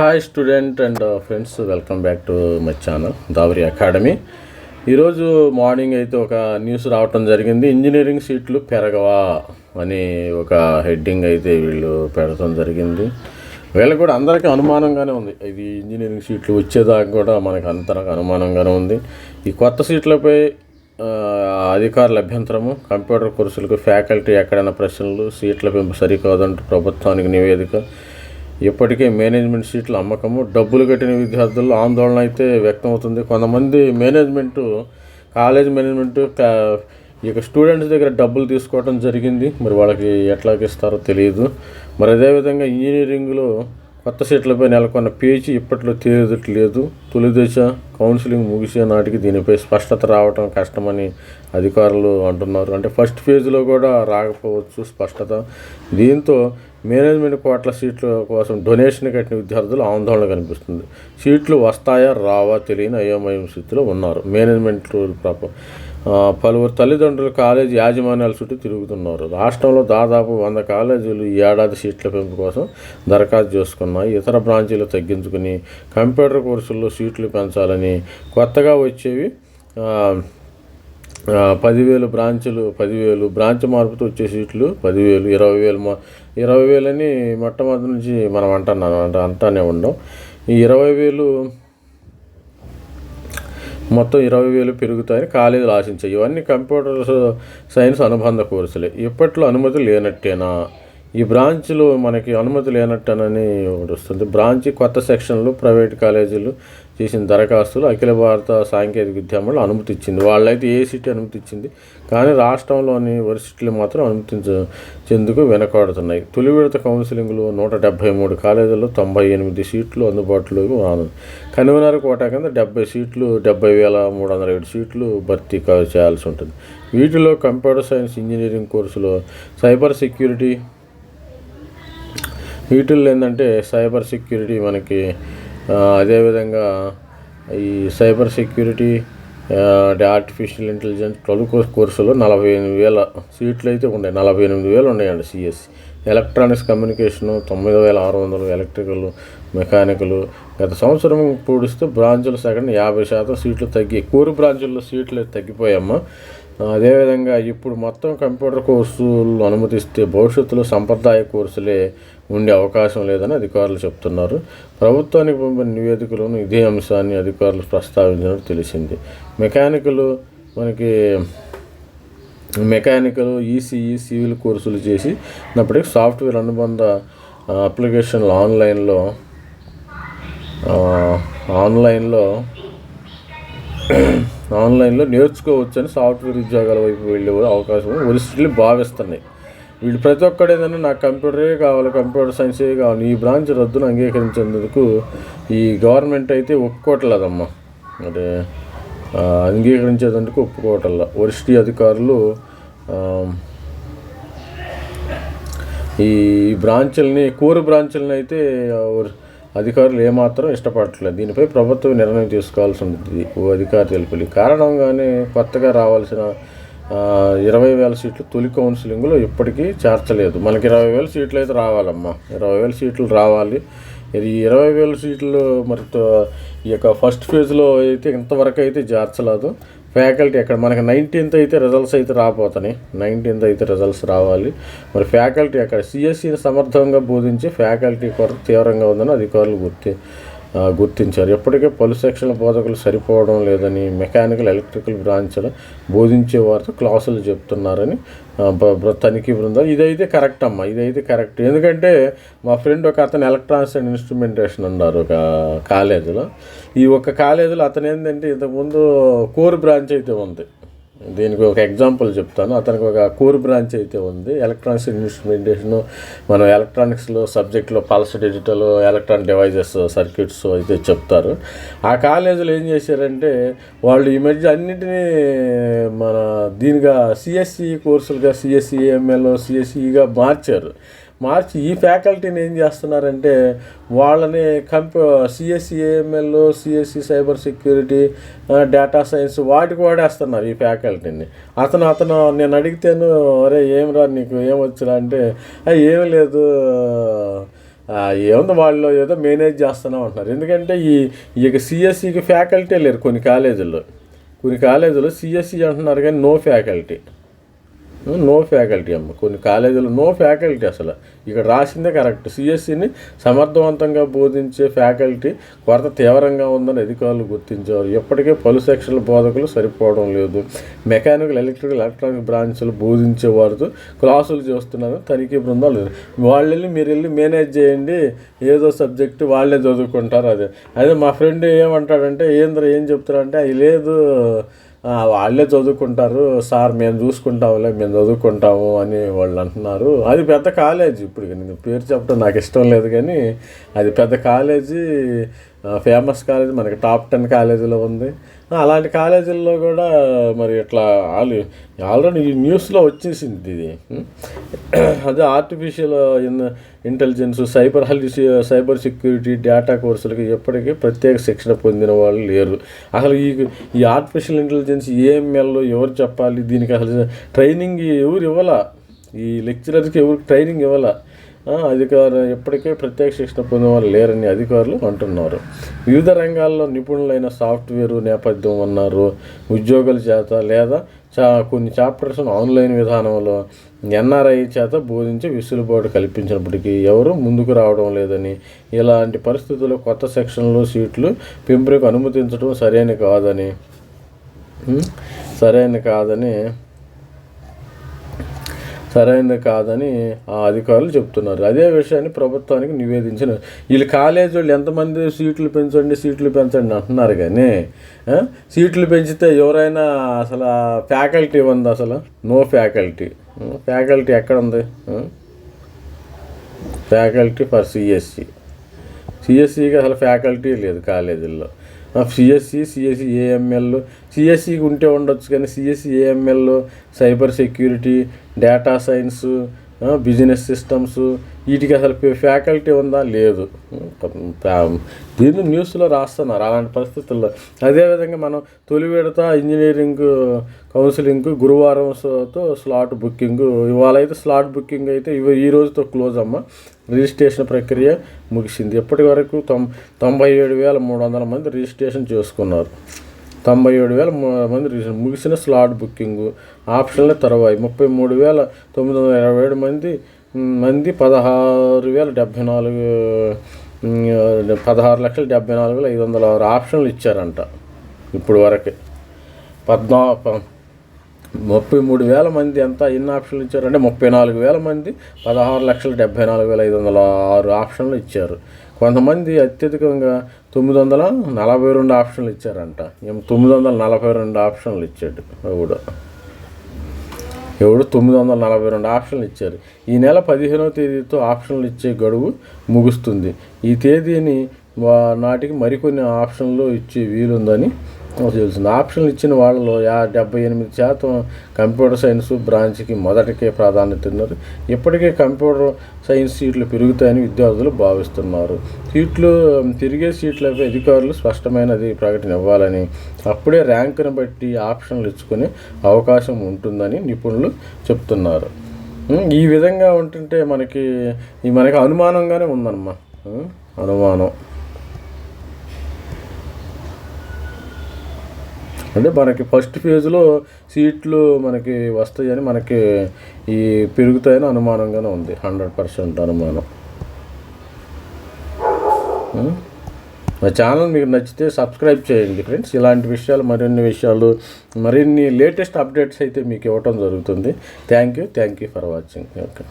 Hi student and friends welcome back to my channel Davari academy ఈరోజు morning అయితే ఒక news రావటం జరిగింది. ఇంజనీరింగ్ సీట్లు పెరగవా అని ఒక హెడ్డింగ్ అయితే వీళ్ళు పెడటం జరిగింది. వీళ్ళకి కూడా అందరికీ అనుమానంగానే ఉంది. ఇది ఇంజనీరింగ్ సీట్లు వచ్చేదాకా కూడా మనకు అందరికి అనుమానంగానే ఉంది. ఈ కొత్త సీట్లపై అధికార అధికారుల అభ్యంతరము కంప్యూటర్ కోర్సులకు ఫ్యాకల్టీ ఎక్కడైనా ప్రశ్నలు సీట్ల పెంపు సరికాదంటూ ప్రభుత్వానికి నివేదిక ఇప్పటికే మేనేజ్మెంట్ సీట్ల అమ్మకము. డబ్బులు కట్టిన విద్యార్థుల్లో ఆందోళన అయితే వ్యక్తమవుతుంది. కొంతమంది మేనేజ్మెంటు కాలేజ్ మేనేజ్మెంట్ ఇక స్టూడెంట్స్ దగ్గర డబ్బులు తీసుకోవడం జరిగింది. మరి వాళ్ళకి ఎట్లాగ ఇస్తారో తెలియదు. మరి అదేవిధంగా ఇంజనీరింగ్లో కొత్త సీట్లపై నెలకొన్న పేచీ ఇప్పట్లో తేలిదట్లేదు తొలి దశ కౌన్సిలింగ్ ముగిసే నాటికి దీనిపై స్పష్టత రావటం కష్టమని అధికారులు అంటున్నారు. అంటే ఫస్ట్ ఫేజ్లో కూడా రాకపోవచ్చు స్పష్టత. దీంతో మేనేజ్మెంట్ కోట్ల సీట్ల కోసం డొనేషన్ కట్టిన విద్యార్థులు ఆందోళన కనిపిస్తుంది. సీట్లు వస్తాయా రావా తెలియని అయోమయం స్థితిలో ఉన్నారు. మేనేజ్మెంట్ పాప పలువురు తల్లిదండ్రులు కాలేజీ యాజమాన్యాల చుట్టూ తిరుగుతున్నారు. రాష్ట్రంలో దాదాపు వంద కాలేజీలు ఈ ఏడాది సీట్ల పెంపు కోసం దరఖాస్తు చేసుకున్నాయి. ఇతర బ్రాంచీలు తగ్గించుకుని కంప్యూటర్ కోర్సుల్లో సీట్లు పెంచాలని కొత్తగా వచ్చేవి పదివేలు బ్రాంచులు పదివేలు బ్రాంచ్ మార్పుతో వచ్చే సీట్లు పదివేలు ఇరవై వేలు మా ఇరవై వేలని మొట్టమొదటి నుంచి మనం అంటున్నాం అంట అంటానే ఉండం. ఈ ఇరవై వేలు మొత్తం ఇరవై వేలు పెరుగుతాయని కాలేజీలు ఆశించాయి. ఇవన్నీ కంప్యూటర్ సైన్స్ అనుబంధ కోర్సులే. ఇప్పట్లో అనుమతి లేనట్టేనా? ఈ బ్రాంచ్లో మనకి అనుమతి లేనట్టేనని ఒకటి వస్తుంది. బ్రాంచ్ కొత్త సెక్షన్లు ప్రైవేట్ కాలేజీలు చేసిన దరఖాస్తులు అఖిల భారత సాంకేతిక విద్యామండలి అనుమతి ఇచ్చింది వాళ్ళైతే ఏ సిటీ అనుమతి ఇచ్చింది కానీ రాష్ట్రంలోని వర్సిటీలు మాత్రం అనుమతించేందుకు వెనకాడుతున్నాయి. తొలి విడత కౌన్సిలింగ్లో నూట డెబ్బై మూడు కాలేజీల్లో తొంభై ఎనిమిది సీట్లు అందుబాటులోకి రానుంది. కన్వీనర్ కోట కింద డెబ్బై సీట్లు డెబ్బై వేల మూడు వందల ఏడు సీట్లు భర్తీ చేయాల్సి ఉంటుంది. వీటిలో కంప్యూటర్ సైన్స్ ఇంజనీరింగ్ కోర్సులో సైబర్ సెక్యూరిటీ వీటిల్లో ఏంటంటే సైబర్ సెక్యూరిటీ మనకి అదేవిధంగా ఈ సైబర్ సెక్యూరిటీ అంటే ఆర్టిఫిషియల్ ఇంటెలిజెన్స్ ట్వెల్వ్ కోర్స్ కోర్సులో నలభై ఎనిమిది వేల సీట్లు అయితే ఉన్నాయి. నలభై ఎనిమిది వేలు ఉన్నాయండి సిఎస్సి. ఎలక్ట్రానిక్స్ కమ్యూనికేషను తొమ్మిది వేల ఆరు వందలు ఎలక్ట్రికల్ మెకానికల్. గత సంవత్సరం పూడిస్తే బ్రాంచుల సగం యాభై శాతం సీట్లు తగ్గి కోరు బ్రాంచుల్లో సీట్లు తగ్గిపోయామ్మా అదేవిధంగా ఇప్పుడు మొత్తం కంప్యూటర్ కోర్సులు అనుమతిస్తే భవిష్యత్తులో సంప్రదాయ కోర్సులే ఉండే అవకాశం లేదని అధికారులు చెప్తున్నారు. ప్రభుత్వానికి పంపిన నివేదికలోనూ ఇదే అంశాన్ని అధికారులు ప్రస్తావించినట్టు తెలిసింది. మెకానికలు మనకి మెకానికల్ ఈసీఈ సివిల్ కోర్సులు చేసి ఉన్నప్పటికీ సాఫ్ట్వేర్ అనుబంధ అప్లికేషన్లు ఆన్లైన్లో ఆన్లైన్లో ఆన్లైన్లో నేర్చుకోవచ్చని సాఫ్ట్వేర్ ఉద్యోగాల వైపు వెళ్ళే అవకాశం ఒరిస్టులు భావిస్తున్నాయి. వీళ్ళు ప్రతి ఒక్కడు ఏదైనా నాకు కంప్యూటరే కావాలి కంప్యూటర్ సైన్సే కావాలి ఈ బ్రాంచ్ రద్దును అంగీకరించేందుకు ఈ గవర్నమెంట్ అయితే ఒప్పుకోవట్లేదమ్మా. అంటే ఆ, అంగీకరించేందుకు ఒప్పుకోవట్ల. అధికారులు ఈ బ్రాంచుల్ని కోర్ బ్రాంచుల్ని అయితే అధికారులు ఏమాత్రం ఇష్టపడట్లేదు. దీనిపై ప్రభుత్వం నిర్ణయం తీసుకోవాల్సి ఉంటుంది ఓ అధికారి తెలుపులు కారణంగానే కొత్తగా రావాల్సిన ఇరవై వేల సీట్లు తొలి కౌన్సిలింగ్లో ఇప్పటికీ చేర్చలేదు. మనకి ఇరవై వేల సీట్లు అయితే రావాలమ్మా. ఇరవై వేల సీట్లు రావాలి. ఇది ఇరవై వేల సీట్లు మరి ఈ యొక్క ఫస్ట్ ఫేజ్లో అయితే ఇంతవరకు అయితే చేర్చలేదు. ఫ్యాకల్టీ ఎక్కడ? మనకి నైన్టీన్త్ అయితే రిజల్ట్స్ అయితే రాబోతున్నాయి. నైన్టీన్త్ అయితే రిజల్ట్స్ రావాలి. మరి ఫ్యాకల్టీ అక్కడ సిఎస్సిని సమర్థంగా బోధించి ఫ్యాకల్టీ కొరత తీవ్రంగా ఉందని అధికారులు గుర్తి గుర్తించారు. ఇప్పటికే పలు సెక్షన్ల బోధకులు సరిపోవడం లేదని మెకానికల్ ఎలక్ట్రికల్ బ్రాంచ్ల బోధించే వారితో క్లాసులు చెప్తున్నారని తనిఖీ బృందాలు ఇదైతే కరెక్ట్ అమ్మా ఇదైతే కరెక్ట్. ఎందుకంటే మా ఫ్రెండ్ ఒక అతను ఎలక్ట్రానిక్స్ అండ్ ఇన్స్ట్రుమెంటేషన్ అన్నారు ఒక కాలేజీలో. ఈ ఒక్క కాలేజీలో అతను ఏంటంటే ఇంతకుముందు కోర్ బ్రాంచ్ అయితే ఉంది. దీనికి ఒక ఎగ్జాంపుల్ చెప్తాను. అతనికి ఒక కోర్ బ్రాంచ్ అయితే ఉంది. ఎలక్ట్రానిక్స్ ఇన్స్ట్రుమెంటేషన్ మనం ఎలక్ట్రానిక్స్లో సబ్జెక్ట్లో pulse digital electronic devices circuits అయితే చెప్తారు. ఆ కాలేజీలో ఏం చేశారంటే వాళ్ళు ఈ మధ్య అన్నిటినీ మన దీనిగా సిఎస్సి కోర్సులుగా సిఎస్సి ఎంఎల్ సిఎస్సిగా మార్చారు. మార్చి ఈ ఫ్యాకల్టీని ఏం చేస్తున్నారంటే వాళ్ళని కంప్యూ CSE ML CSE CSC cyber security data science వాటికి వాడేస్తున్నారు ఈ ఫ్యాకల్టీని. అతను అతను నేను అడిగితేను అరే ఏం రా నీకు ఏం అంటే ఏం లేదు. ఏముంది వాళ్ళు ఏదో మేనేజ్ చేస్తున్నాం అంటున్నారు. ఎందుకంటే ఈ ఇక సిఎస్సికి ఫ్యాకల్టీ లేరు కొన్ని కాలేజీల్లో. కొన్ని కాలేజీలో సిఎస్సి అంటున్నారు కానీ నో ఫ్యాకల్టీ. నో ఫ్యాకల్టీ అమ్మ. కొన్ని కాలేజీలో నో ఫ్యాకల్టీ అసలు. ఇక్కడ రాసిందే కరెక్ట్ సిఎస్సిని సమర్థవంతంగా బోధించే ఫ్యాకల్టీ కొరత తీవ్రంగా ఉందని అధికారులు గుర్తించారు ఇప్పటికే పలు సెక్షన్ల బోధకులు సరిపోవడం లేదు. మెకానికల్ ఎలక్ట్రికల్ ఎలక్ట్రానిక్ బ్రాంచ్లు బోధించే వారితో క్లాసులు చేస్తున్నారు. తనిఖీ బృందాలు లేదు. వాళ్ళు వెళ్ళి మీరు వెళ్ళి మేనేజ్ చేయండి. ఏదో సబ్జెక్టు వాళ్ళే చదువుకుంటారు అదే. అదే మా ఫ్రెండ్ ఏమంటాడంటే ఏంద్ర ఏం చెప్తారంటే అది లేదు వాళ్ళే చదువుకుంటారు సార్ మేము చూసుకుంటాములే మేము చదువుకుంటాము అని వాళ్ళు అంటున్నారు. అది పెద్ద కాలేజీ ఇప్పుడు. నేను పేరు చెప్పడం నాకు ఇష్టం లేదు కానీ అది పెద్ద కాలేజీ ఫేమస్ కాలేజ్ మనకి టాప్ టెన్ కాలేజీలో ఉంది. అలాంటి కాలేజీల్లో కూడా మరి ఇట్లా ఆల్ ఆల్రెడీ ఈ న్యూస్లో వచ్చేసింది ఇది. అదే artificial in intelligence cyber health cyber security data కోర్సులకి ఎప్పటికీ ప్రత్యేక శిక్షణ పొందిన వాళ్ళు లేరు. అసలు ఈ ఈ ఆర్టిఫిషియల్ ఇంటెలిజెన్స్ ఏఎంఎల్ ఎవరు చెప్పాలి? దీనికి అసలు ట్రైనింగ్ ఎవరు ఇవ్వాల? ఈ లెక్చరర్స్కి ఎవరికి ట్రైనింగ్ ఇవ్వాలా? అధికారులు ఇప్పటికే ప్రత్యేక శిక్షణ పొందిన వాళ్ళు లేరని అధికారులు అంటున్నారు. వివిధ రంగాల్లో నిపుణులైన సాఫ్ట్వేర్ నేపథ్యం ఉన్నారు. ఉద్యోగుల చేత లేదా చా కొన్ని చాప్టర్స్ ఆన్లైన్ విధానంలో ఎన్ఆర్ఐ చేత బోధించి విసులుబాటు కల్పించినప్పటికీ ఎవరు ముందుకు రావడం లేదని ఇలాంటి పరిస్థితుల్లో కొత్త సెక్షన్లు సీట్లు పెంపుకు అనుమతించడం సరైన కాదని సరైన కాదని సరైనది కాదని ఆ అధికారులు చెప్తున్నారు. అదే విషయాన్ని ప్రభుత్వానికి నివేదించిన వీళ్ళు కాలేజీ వాళ్ళు ఎంతమంది సీట్లు పెంచండి సీట్లు పెంచండి అంటున్నారు కానీ సీట్లు పెంచితే ఎవరైనా అసలు ఫ్యాకల్టీ ఉంది అసలు? No faculty. ఫ్యాకల్టీ ఎక్కడ ఉంది ఫ్యాకల్టీ ఫర్ సిఎస్సి సిఎస్సికి అసలు ఫ్యాకల్టీ లేదు కాలేజీల్లో. సిఎస్సి సిఎస్సి ఏఎంఎల్ సిఎస్సికి ఉంటే ఉండొచ్చు కానీ CSC AML cyber security data science business systems వీటికి అసలు ఫ్యాకల్టీ ఉందా? లేదు. దీన్ని న్యూస్లో రాస్తున్నారు అలాంటి పరిస్థితుల్లో. అదేవిధంగా మనం తొలి విడత ఇంజనీరింగ్ కౌన్సిలింగ్ గురువారంతో స్లాట్ బుకింగ్ ఇవాళ అయితే స్లాట్ బుకింగ్ అయితే ఇవి ఈ రోజుతో క్లోజ్ అమ్మ. రిజిస్ట్రేషన్ ప్రక్రియ ముగిసింది. ఇప్పటి వరకు తొం తొంభై ఏడు వేల మూడు వందల మంది రిజిస్ట్రేషన్ చేసుకున్నారు. తొంభై ఏడు వేల మంది రిజిస్ట్రేషన్ ముగిసిన స్లాట్ బుకింగ్ ఆప్షన్ల తర్వాయి. ముప్పై మూడు వేల తొమ్మిది వందల ఇరవై ఏడు మంది మంది పదహారు వేల డెబ్భై నాలుగు పదహారు లక్షల డెబ్భై నాలుగు వేల ఐదు వందల ఆరు ఆప్షన్లు ఇచ్చారంట ఇప్పుడు వరకే పద్నా ముప్పై మూడు వేల మంది ఎంత ఎన్ని ఆప్షన్లు ఇచ్చారు? అంటే ముప్పై నాలుగు వేల మంది పదహారు లక్షల డెబ్బై నాలుగు వేల ఐదు వందల ఆరు ఆప్షన్లు ఇచ్చారు. కొంతమంది అత్యధికంగా తొమ్మిది వందల నలభై రెండు ఆప్షన్లు ఇచ్చారంట. ఏం తొమ్మిది వందల నలభై రెండు ఆప్షన్లు ఇచ్చాడు ఎవడు? ఎవడు తొమ్మిది వందల నలభై రెండు ఆప్షన్లు ఇచ్చారు. ఈ నెల పదిహేనవ తేదీతో ఆప్షన్లు ఇచ్చే గడువు ముగుస్తుంది. ఈ తేదీని నాటికి మరికొన్ని ఆప్షన్లు ఇచ్చే వీలుందని తెలుస్తుంది ఆప్షన్లు ఇచ్చిన వాళ్ళలో యా డెబ్బై ఎనిమిది శాతం కంప్యూటర్ సైన్స్ బ్రాంచ్కి మొదటికే ప్రాధాన్యత ఉన్నారు ఇప్పటికే కంప్యూటర్ సైన్స్ సీట్లు పెరుగుతాయని విద్యార్థులు భావిస్తున్నారు. సీట్లు తిరిగే సీట్లపై అధికారులు స్పష్టమైనది ప్రకటన ఇవ్వాలని అప్పుడే ర్యాంకును బట్టి ఆప్షన్లు ఇచ్చుకునే అవకాశం ఉంటుందని నిపుణులు చెప్తున్నారు. ఈ విధంగా ఉంటుంటే మనకి ఈ మనకి అనుమానంగానే ఉందన్నమా అనుమానం. అంటే మనకి ఫస్ట్ ఫేజ్లో సీట్లు మనకి వస్తాయని మనకి ఈ పెరుగుతాయని అనుమానంగానే ఉంది. హండ్రెడ్ పర్సెంట్ అనుమానం. మా ఛానల్ మీకు నచ్చితే సబ్స్క్రైబ్ చేయండి ఫ్రెండ్స్ ఇలాంటి విషయాలు మరిన్ని విషయాలు మరిన్ని లేటెస్ట్ అప్డేట్స్ అయితే మీకు ఇవ్వటం జరుగుతుంది. Thank you thank you for watching okay